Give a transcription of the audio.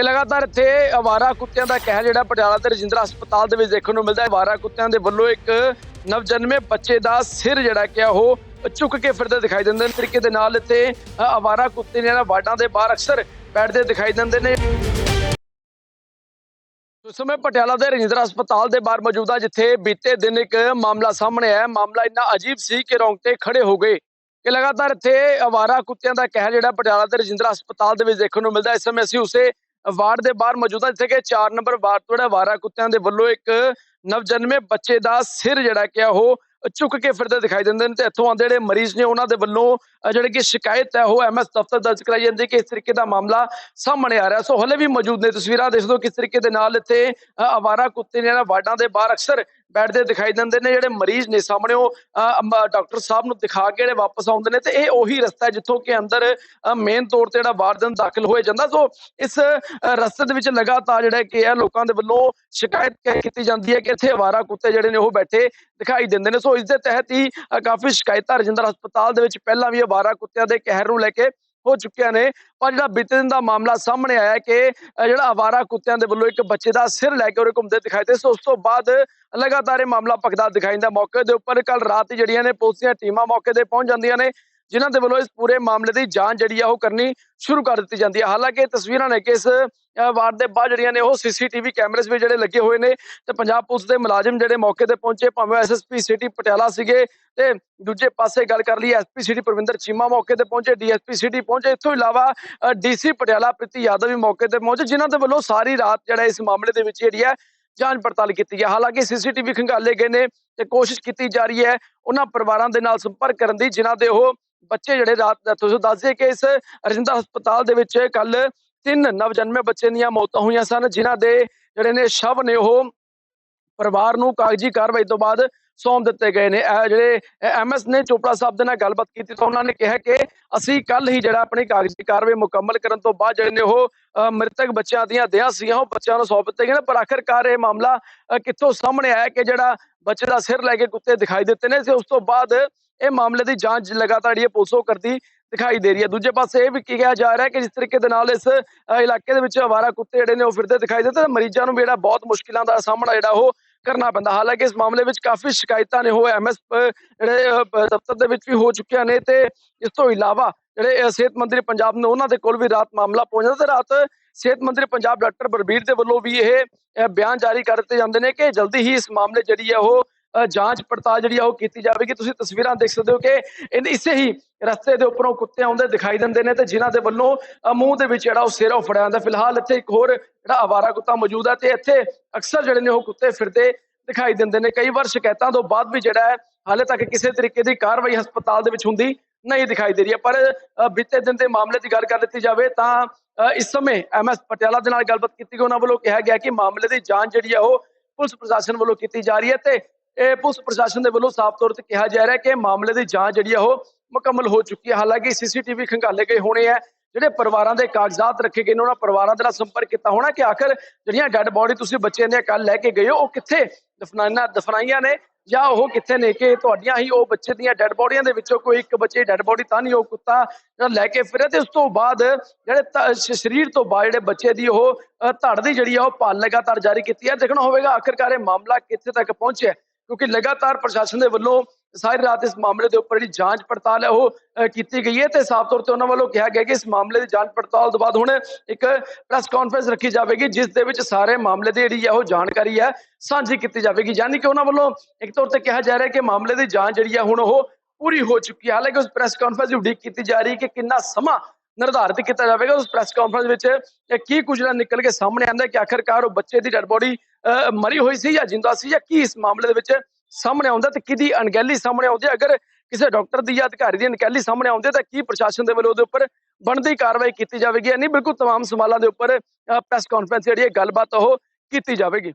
ਕਿ ਲਗਾਤਾਰ ਇੱਥੇ ਆਵਾਰਾ ਕੁੱਤਿਆਂ ਦਾ ਕਹਿਰ ਜਿਹੜਾ ਪਟਿਆਲਾ ਦੇ ਰਜਿੰਦਰਾ ਹਸਪਤਾਲ ਦੇ ਵਿੱਚ ਦੇਖਣ ਨੂੰ ਮਿਲਦਾ ਹੈ। ਆਵਾਰਾ ਕੁੱਤਿਆਂ ਦੇ ਵੱਲੋਂ ਇੱਕ ਨਵਜਨਮੇ ਬੱਚੇ ਦਾ ਸਿਰ ਜਿਹੜਾ ਕਿ ਉਹ ਝੁੱਕ ਕੇ ਫਿਰਦੇ ਦਿਖਾਈ ਦਿੰਦੇ ਨੇ। ਤਰੀਕੇ ਦੇ ਨਾਲ ਇੱਥੇ ਆਵਾਰਾ ਕੁੱਤੇ ਨੇ ਇਹਨਾਂ ਵਾਰਡਾਂ ਦੇ ਬਾਹਰ ਅਕਸਰ ਬੈਠਦੇ ਦਿਖਾਈ ਦਿੰਦੇ ਨੇ। ਇਸ ਸਮੇਂ ਪਟਿਆਲਾ ਦੇ ਰਜਿੰਦਰਾ ਹਸਪਤਾਲ ਦੇ ਬਾਹਰ ਮੌਜੂਦਾ ਜਿੱਥੇ ਬੀਤੇ ਦਿਨ ਇੱਕ ਮਾਮਲਾ ਸਾਹਮਣੇ ਆਇਆ। ਮਾਮਲਾ ਇੰਨਾ ਅਜੀਬ ਸੀ ਕਿ ਰੌਂਗਟੇ ਖੜੇ ਹੋ ਗਏ ਕਿ ਲਗਾਤਾਰ ਇੱਥੇ ਆਵਾਰਾ ਕੁੱਤਿਆਂ ਦਾ ਕਹਿਰ ਜਿਹੜਾ ਪਟਿਆਲਾ ਦੇ ਰਜਿੰਦਰਾ ਹਸਪਤਾਲ ਦੇ ਵਿੱਚ ਦੇਖਣ ਨੂੰ ਮਿਲਦਾ ਇਸ ਸਮੇਂ ਅਸੀਂ ਉਸੇ ਵਾਰਡ ਦੇ ਬਾਹਰ ਮੌਜੂਦ ਹਾਂ ਜਿੱਥੇ ਕਿ 4 ਨੰਬਰ ਵਾਰਡ ਤੋਂ ਜਿਹੜਾ ਵਾਰਾ ਕੁੱਤਿਆਂ ਦੇ ਵੱਲੋਂ ਇੱਕ ਨਵਜਨਮੇ ਬੱਚੇ ਦਾ ਸਿਰ ਜਿਹੜਾ ਕਿ ਉਹ ਚੁੱਕ ਕੇ ਫਿਰਦੇ ਦਿਖਾਈ ਦਿੰਦੇ ਨੇ ਤੇ ਇੱਥੋਂ ਆਉਂਦੇ ਜਿਹੜੇ ਮਰੀਜ਼ ਨੇ ਉਹਨਾਂ ਦੇ ਵੱਲੋਂ ਜਿਹੜੇ ਕਿ ਸ਼ਿਕਾਇਤ ਹੈ ਉਹ ਐਮਐਸ ਦਫ਼ਤਰ ਦਰਜ ਕਰਾਈ ਜਾਂਦੀ ਹੈ ਕਿ ਇਸ ਤਰੀਕੇ ਦਾ ਮਾਮਲਾ ਸਾਹਮਣੇ ਆ ਰਿਹਾ। ਸੋ ਹਲੇ ਵੀ ਮੌਜੂਦ ਨੇ ਤਸਵੀਰਾਂ ਦੇਖ ਲਓ ਕਿਸ ਤਰੀਕੇ ਦੇ ਨਾਲ ਇੱਥੇ ਅ, ਆਵਾਰਾ ਕੁੱਤੇ ਨੇ ਇਹਨਾਂ ਵਾਰਡਾਂ ਦੇ ਬਾਹਰ ਅਕਸਰ ਬੈਠਦੇ ਦਿਖਾਈ ਦਿੰਦੇ ਨੇ ਜਿਹੜੇ ਮਰੀਜ਼ ਨੇ ਸਾਹਮਣੇ ਉਹ ਡਾਕਟਰ ਸਾਹਿਬ ਨੂੰ ਦਿਖਾ ਕੇ ਜਿਹੜੇ ਵਾਪਸ ਆਉਂਦੇ ਨੇ ਤੇ ਇਹ ਉਹੀ ਰਸਤਾ ਹੈ ਜਿੱਥੋਂ ਕਿ ਅੰਦਰ ਮੇਨ ਤੌਰ ਤੇ ਜਿਹੜਾ ਵਾਰਡ ਦਾਖਲ ਹੋਏ ਜਾਂਦਾ। ਸੋ ਇਸ ਰਸਤੇ ਦੇ ਵਿੱਚ ਲਗਾਤਾਰ ਜਿਹੜਾ ਕਿ ਹੈ ਲੋਕਾਂ ਦੇ ਵੱਲੋਂ ਸ਼ਿਕਾਇਤ ਕੀਤੀ ਜਾਂਦੀ ਹੈ ਕਿ ਇੱਥੇ ਆਵਾਰਾ ਕੁੱਤੇ ਜਿਹੜੇ ਨੇ ਉਹ ਬੈਠੇ ਦਿਖਾਈ ਦਿੰਦੇ ਨੇ। ਸੋ ਇਸ ਦੇ ਤਹਿਤ ਹੀ ਕਾਫੀ ਸ਼ਿਕਾਇਤਾਂ ਰਜਿੰਦਰ ਹਸਪਤਾਲ ਦੇ ਵਿੱਚ ਪਹਿਲਾਂ ਵੀ ਆਵਾਰਾ ਕੁੱਤਿਆਂ ਦੇ ਕਹਿਰ ਨੂੰ ਲੈ ਕੇ ਹੋ ਚੁੱਕਿਆ ਨੇ। ਪਰ ਜਿਹੜਾ ਬੀਤੇ ਦਿਨ ਦਾ ਮਾਮਲਾ ਸਾਹਮਣੇ ਆਇਆ ਕਿ ਜਿਹੜਾ ਆਵਾਰਾ ਕੁੱਤਿਆਂ ਦੇ ਵੱਲੋਂ ਇੱਕ ਬੱਚੇ ਦਾ ਸਿਰ ਲੈ ਕੇ ਉਹਰੇ ਘੁੰਮਦੇ ਦਿਖਾਈ ਦੇ ਉਸ ਤੋਂ ਬਾਅਦ ਲਗਾਤਾਰ ਇਹ ਮਾਮਲਾ ਭਖਦਾ ਦਿਖਾਈ ਦਿੰਦਾ ਮੌਕੇ ਦੇ ਉੱਪਰ। ਕੱਲ ਰਾਤ ਜਿਹੜੀਆਂ ਨੇ ਪੁਲਿਸ ਦੀਆਂ ਟੀਮਾਂ ਮੌਕੇ ਤੇ ਪਹੁੰਚ ਜਾਂਦੀਆਂ ਨੇ। ਜਿਨ੍ਹਾਂ ਦੇ ਵੱਲੋਂ ਇਸ ਪੂਰੇ ਮਾਮਲੇ ਦੀ ਜਾਂਚ ਜਿਹੜੀ ਆ ਉਹ ਕਰਨੀ ਸ਼ੁਰੂ ਕਰ ਦਿੱਤੀ ਜਾਂਦੀ ਹੈ। ਹਾਲਾਂਕਿ ਇਹ ਤਸਵੀਰਾਂ ਨੇ ਕਿ ਇਸ ਅ, ਵਾਰਡ ਦੇ ਬਾਅਦ ਜਿਹੜੀਆਂ ਨੇ ਉਹ ਸੀਸੀਟੀਵੀ ਕੈਮਰੇਸ ਵੀ ਜਿਹੜੇ ਲੱਗੇ ਹੋਏ ਨੇ ਤੇ ਪੰਜਾਬ ਪੁਲਿਸ ਦੇ ਮੁਲਾਜ਼ਮ ਜਿਹੜੇ ਮੌਕੇ ਤੇ ਪਹੁੰਚੇ ਭਾਵੇਂ ਐਸਐਸਪੀ ਸਿਟੀ ਪਟਿਆਲਾ ਸੀਗੇ ਤੇ ਦੂਜੇ ਪਾਸੇ ਗੱਲ ਕਰ ਲਈ ਐਸਪੀ ਸਿਟੀ ਪ੍ਰਵਿੰਦਰ ਚੀਮਾ ਮੌਕੇ ਤੇ ਪਹੁੰਚੇ ਡੀਐਸਪੀ ਸਿਟੀ ਪਹੁੰਚੇ। ਇਸ ਤੋਂ ਇਲਾਵਾ ਡੀਸੀ ਪਟਿਆਲਾ ਪ੍ਰੀਤੀ ਯਾਦਵ ਵੀ ਮੌਕੇ ਤੇ ਪਹੁੰਚੇ ਜਿਨ੍ਹਾਂ ਦੇ ਵੱਲੋਂ ਸਾਰੀ ਰਾਤ ਜਿਹੜਾ ਇਸ ਮਾਮਲੇ ਦੇ ਵਿੱਚ ਜਿਹੜੀ ਹੈ ਜਾਂਚ ਪੜਤਾਲ ਕੀਤੀ ਹੈ। ਹਾਲਾਂਕਿ ਸੀਸੀਟੀਵੀ ਖੰਗਾਲੇ ਗਏ ਨੇ ਤੇ ਕੋਸ਼ਿਸ਼ ਕੀਤੀ ਜਾ ਰਹੀ ਹੈ ਉਹਨਾਂ ਪਰਿਵਾਰਾਂ ਦੇ ਨਾਲ ਸੰਪਰਕ ਕਰਨ ਦੀ ਜਿਨ੍ਹਾਂ ਦੇ ਉਹ ਬੱਚੇ ਜਿਹੜੇ ਰਾਤ ਤੁਸੀਂ ਦੱਸ ਦਈਏ ਕਿ ਇਸ ਰਜਿੰਦਰ ਹਸਪਤਾਲ ਦੇ ਵਿੱਚ ਕੱਲ ਤਿੰਨ ਨਵਜਨਮੇ ਬੱਚੇ ਦੀਆਂ ਮੌਤਾਂ ਹੋਈਆਂ ਸਨ, ਜਿਨ੍ਹਾਂ ਦੇ ਜਿਹੜੇ ਨੇ ਸ਼ਵ ਨੇ ਉਹ ਪਰਿਵਾਰ ਨੂੰ ਕਾਗਜ਼ੀ ਕਾਰਵਾਈ ਤੋਂ ਬਾਅਦ ਸੌਂਪ ਦਿੱਤੇ ਗਏ ਨੇ। ਜਿਹੜੇ ਐਮਐਸ ਨੇ ਚੋਪੜਾ ਸਾਹਿਬ ਦੇ ਨਾਲ ਗੱਲਬਾਤ ਕੀਤੀ ਤਾਂ ਉਹਨਾਂ ਨੇ ਕਿਹਾ ਕਿ ਅਸੀਂ ਕੱਲ ਹੀ ਜਿਹੜਾ ਆਪਣੀ ਕਾਗਜ਼ੀ ਕਾਰਵਾਈ ਮੁਕੰਮਲ ਕਰਨ ਤੋਂ ਬਾਅਦ ਜਿਹੜੇ ਨੇ ਉਹ ਮ੍ਰਿਤਕ ਬੱਚਿਆਂ ਦੀਆਂ ਦੇਹਾਂ ਸੀਗੀਆਂ, ਉਹ ਬੱਚਿਆਂ ਨੂੰ ਸੌਂਪ ਦਿੱਤੇ ਗਏ ਨੇ। ਪਰ ਆਖਰਕਾਰ ਇਹ ਮਾਮਲਾ ਕਿੱਥੋਂ ਸਾਹਮਣੇ ਆਇਆ ਕਿ ਜਿਹੜਾ ਬੱਚੇ ਦਾ ਸਿਰ ਲੈ ਕੇ ਕੁੱਤੇ ਦਿਖਾਈ ਦਿੱਤੇ ਨੇ ਤੇ ਉਸ ਤੋਂ ਬਾਅਦ ਇਹ ਮਾਮਲੇ ਦੀ ਜਾਂਚ ਲਗਾਤਾਰ ਜਿਹੜੀ ਹੈ ਕਰਦੀ ਦਿਖਾਈ ਦੇ ਰਹੀ ਹੈ। ਦੂਜੇ ਪਾਸੇ ਇਹ ਵੀ ਕਿਹਾ ਜਾ ਰਿਹਾ ਹੈ ਕਿ ਜਿਸ ਤਰੀਕੇ ਦੇ ਨਾਲ ਇਸ ਇਲਾਕੇ ਦੇ ਵਿੱਚ ਆਵਾਰਾ ਕੁੱਤੇ ਜਿਹੜੇ ਨੇ ਉਹ ਫਿਰਦੇ ਦਿਖਾਈ ਦਿੱਤੇ ਤੇ ਮਰੀਜ਼ਾਂ ਨੂੰ ਜਿਹੜਾ ਬਹੁਤ ਮੁਸ਼ਕਿਲਾਂ ਦਾ ਸਾਹਮਣਾ ਜਿਹੜਾ ਉਹ ਕਰਨਾ ਪੈਂਦਾ। ਹਾਲਾਂਕਿ ਇਸ ਮਾਮਲੇ ਵਿੱਚ ਕਾਫੀ ਸ਼ਿਕਾਇਤਾਂ ਨੇ। ਉਹ ਐਮਐਸ ਜਿਹੜੇ ਦਫ਼ਤਰ ਦੇ ਵਿੱਚ ਵੀ ਹੋ ਚੁੱਕੀਆਂ ਨੇ ਤੇ ਇਸ ਤੋਂ ਇਲਾਵਾ ਜਿਹੜੇ ਸਿਹਤ ਮੰਤਰੀ ਪੰਜਾਬ ਨੇ ਉਹਨਾਂ ਦੇ ਕੋਲ ਵੀ ਰਾਤ ਮਾਮਲਾ ਪਹੁੰਚਦਾ ਤੇ ਰਾਤ ਸਿਹਤ ਮੰਤਰੀ ਪੰਜਾਬ ਡਾਕਟਰ ਬਲਬੀਰ ਦੇ ਵੱਲੋਂ ਵੀ ਇਹ ਬਿਆਨ ਜਾਰੀ ਕਰ ਦਿੱਤੇ ਜਾਂਦੇ ਨੇ ਕਿ ਜਲਦੀ ਹੀ ਇਸ ਮਾਮਲੇ ਜਿਹੜੀ ਹੈ ਉਹ ਜਾਂਚ ਪੜਤਾਲ ਜਿਹੜੀ ਆ ਉਹ ਕੀਤੀ ਜਾਵੇਗੀ। ਤੁਸੀਂ ਤਸਵੀਰਾਂ ਦੇਖ ਸਕਦੇ ਹੋ ਕਿ ਇਨ ਇਸੇ ਹੀ ਰਸਤੇ ਦੇ ਉੱਪਰੋਂ ਕੁੱਤੇ ਆਉਂਦੇ ਦਿਖਾਈ ਦਿੰਦੇ ਨੇ ਤੇ ਜਿਨ੍ਹਾਂ ਦੇ ਵੱਲੋਂ ਮੂੰਹ ਦੇ ਵਿੱਚ ਜਿਹੜਾ ਉਹ ਸਿਰ ਫੜਿਆ ਜਾਂਦਾ। ਫਿਲਹਾਲ ਇੱਥੇ ਇੱਕ ਹੋਰ ਜਿਹੜਾ ਆਵਾਰਾ ਕੁੱਤਾ ਮੌਜੂਦ ਹੈ ਤੇ ਇੱਥੇ ਅਕਸਰ ਜਿਹੜੇ ਨੇ ਉਹ ਕੁੱਤੇ ਫਿਰਦੇ ਦਿਖਾਈ ਦਿੰਦੇ ਨੇ। ਕਈ ਵਾਰ ਸ਼ਿਕਾਇਤਾਂ ਤੋਂ ਬਾਅਦ ਵੀ ਜਿਹੜਾ ਹੈ ਹਾਲੇ ਤੱਕ ਕਿਸੇ ਤਰੀਕੇ ਦੀ ਕਾਰਵਾਈ ਹਸਪਤਾਲ ਦੇ ਵਿੱਚ ਹੁੰਦੀ ਨਹੀਂ ਦਿਖਾਈ ਦੇ ਰਹੀ ਹੈ। ਪਰ ਬੀਤੇ ਦਿਨ ਦੇ ਮਾਮਲੇ ਦੀ ਗੱਲ ਕਰ ਦਿੱਤੀ ਜਾਵੇ ਤਾਂ ਅ, ਇਸ ਸਮੇਂ ਐਮਐਸ ਪਟਿਆਲਾ ਦੇ ਨਾਲ ਗੱਲਬਾਤ ਕੀਤੀ ਗਈ। ਉਹਨਾਂ ਵੱਲੋਂ ਕਿਹਾ ਗਿਆ ਕਿ ਮਾਮਲੇ ਦੀ ਜਾਂਚ ਜਿਹੜੀ ਹੈ ਉਹ ਪੁਲਿਸ ਪ੍ਰਸ਼ਾਸਨ ਵੱਲੋਂ ਕੀਤੀ ਜਾ ਰਹੀ ਹੈ ਤੇ ਇਹ ਪੁਲਿਸ ਪ੍ਰਸ਼ਾਸਨ ਦੇ ਵੱਲੋਂ ਸਾਫ਼ ਤੌਰ ਤੇ ਕਿਹਾ ਜਾ ਰਿਹਾ ਕਿ ਮਾਮਲੇ ਦੀ ਜਾਂਚ ਜਿਹੜੀ ਹੈ ਉਹ ਮੁਕੰਮਲ ਹੋ ਚੁੱਕੀ ਹੈ। ਹਾਲਾਂਕਿ ਸੀਸੀਟੀਵੀ ਖੰਗਾਲੇ ਗਏ ਹੋਣੇ ਆ। ਜਿਹੜੇ ਪਰਿਵਾਰਾਂ ਦੇ ਕਾਗਜ਼ਾਤ ਰੱਖੇ ਗਏ ਨੇ, ਉਹਨਾਂ ਪਰਿਵਾਰਾਂ ਦੇ ਨਾਲ ਸੰਪਰਕ ਕੀਤਾ ਹੋਣਾ ਕਿ ਆਖਰ ਜਿਹੜੀਆਂ ਡੈੱਡ ਬੋਡੀ ਤੁਸੀਂ ਬੱਚਿਆਂ ਦੀਆਂ ਕੱਲ ਲੈ ਕੇ ਗਏ ਹੋ, ਉਹ ਕਿੱਥੇ ਦਫਨਾਈਆਂ ਦਫਨਾਈਆਂ ਨੇ ਜਾਂ ਉਹ ਕਿੱਥੇ ਨੇ ਕਿ ਤੁਹਾਡੀਆਂ ਹੀ ਉਹ ਬੱਚੇ ਦੀਆਂ ਡੈੱਡ ਬੋਡੀਆਂ ਦੇ ਵਿੱਚੋਂ ਕੋਈ ਇੱਕ ਬੱਚੇ ਡੈੱਡ ਬੋਡੀ ਤਾਂ ਨਹੀਂ, ਉਹ ਕੁੱਤਾ ਜਿਹੜਾ ਲੈ ਕੇ ਫਿਰੇ ਤੇ ਉਸ ਤੋਂ ਬਾਅਦ ਜਿਹੜੇ ਸਰੀਰ ਤੋਂ ਬਾਅਦ ਜਿਹੜੇ ਬੱਚੇ ਦੀ ਉਹ ਧੜ ਦੀ ਜਿਹੜੀ ਆ ਉਹ ਭਾਲ ਲਗਾਤਾਰ ਜਾਰੀ ਕੀਤੀ ਹੈ। ਦੇਖਣਾ ਹੋਵੇਗਾ ਆਖਿਰਕਾਰ ਇਹ ਮਾਮਲਾ ਕਿੱਥੇ ਤੱਕ ਪਹੁੰਚਿਆ ਕਿਉਂਕਿ ਲਗਾਤਾਰ ਪ੍ਰਸ਼ਾਸਨ ਦੇ ਵੱਲੋਂ ਸਾਰੀ ਰਾਤ ਇਸ ਮਾਮਲੇ ਦੇ ਉੱਪਰ ਜਿਹੜੀ ਜਾਂਚ ਪੜਤਾਲ ਹੈ ਉਹ ਕੀਤੀ ਗਈ ਹੈ ਤੇ ਸਾਫ਼ ਤੌਰ ਤੇ ਉਹਨਾਂ ਵੱਲੋਂ ਕਿਹਾ ਗਿਆ ਕਿ ਇਸ ਮਾਮਲੇ ਦੀ ਜਾਂਚ ਪੜਤਾਲ ਤੋਂ ਬਾਅਦ ਹੁਣ ਇੱਕ ਪ੍ਰੈਸ ਕਾਨਫਰੰਸ ਰੱਖੀ ਜਾਵੇਗੀ, ਜਿਸ ਦੇ ਵਿੱਚ ਸਾਰੇ ਮਾਮਲੇ ਦੀ ਜਿਹੜੀ ਹੈ ਉਹ ਜਾਣਕਾਰੀ ਹੈ ਸਾਂਝੀ ਕੀਤੀ ਜਾਵੇਗੀ। ਯਾਨੀ ਕਿ ਉਹਨਾਂ ਵੱਲੋਂ ਇੱਕ ਤੌਰ ਤੇ ਕਿਹਾ ਜਾ ਰਿਹਾ ਕਿ ਮਾਮਲੇ ਦੀ ਜਾਂਚ ਜਿਹੜੀ ਹੈ ਹੁਣ ਉਹ ਪੂਰੀ ਹੋ ਚੁੱਕੀ ਹੈ। ਹਾਲਾਂਕਿ ਉਸ ਪ੍ਰੈਸ ਕਾਨਫਰੰਸ ਦੀ ਉਡੀਕ ਕੀਤੀ ਜਾ ਰਹੀ ਹੈ ਕਿ ਕਿੰਨਾ ਸਮਾਂ ਨਿਰਧਾਰਿਤ ਕੀਤਾ ਜਾਵੇਗਾ ਉਸ ਪ੍ਰੈਸ ਕਾਨਫਰੰਸ ਵਿੱਚ ਇਹ ਕੀ ਕੁਝ ਨਾ ਨਿਕਲ ਕੇ ਸਾਹਮਣੇ ਆਉਂਦਾ ਹੈ ਕਿ ਆਖਰਕਾਰ ਉਹ ਬੱਚੇ ਦੀ ਡੈਡ ਬੋਡੀ ਮਰੀ ਹੋਈ ਸੀ ਜਾਂ ਜਿੰਦਾ ਸੀ ਜਾਂ ਕੀ ਇਸ ਮਾਮਲੇ ਦੇ ਵਿੱਚ ਸਾਹਮਣੇ ਆਉਂਦਾ ਤੇ ਕਿਹਦੀ ਅਣਗਹਿਲੀ ਸਾਹਮਣੇ ਆਉਂਦੀ ਹੈ ਅਗਰ ਕਿਸੇ ਡਾਕਟਰ ਦੀ ਜਾਂ ਅਧਿਕਾਰੀ ਦੀ ਅਣਗਹਿਲੀ ਸਾਹਮਣੇ ਆਉਂਦੀ ਹੈ ਤਾਂ ਕੀ ਪ੍ਰਸ਼ਾਸਨ ਦੇ ਵੱਲੋਂ ਉਹਦੇ ਉੱਪਰ ਬਣਦੀ ਕਾਰਵਾਈ ਕੀਤੀ ਜਾਵੇਗੀ ਜਾਂ ਨਹੀਂ ਬਿਲਕੁਲ तमाम ਸਵਾਲਾਂ ਦੇ ਉੱਪਰ ਪ੍ਰੈਸ ਕਾਨਫਰੰਸ ਜਿਹੜੀ ਹੈ ਗੱਲਬਾਤ ਉਹ ਕੀਤੀ ਜਾਵੇਗੀ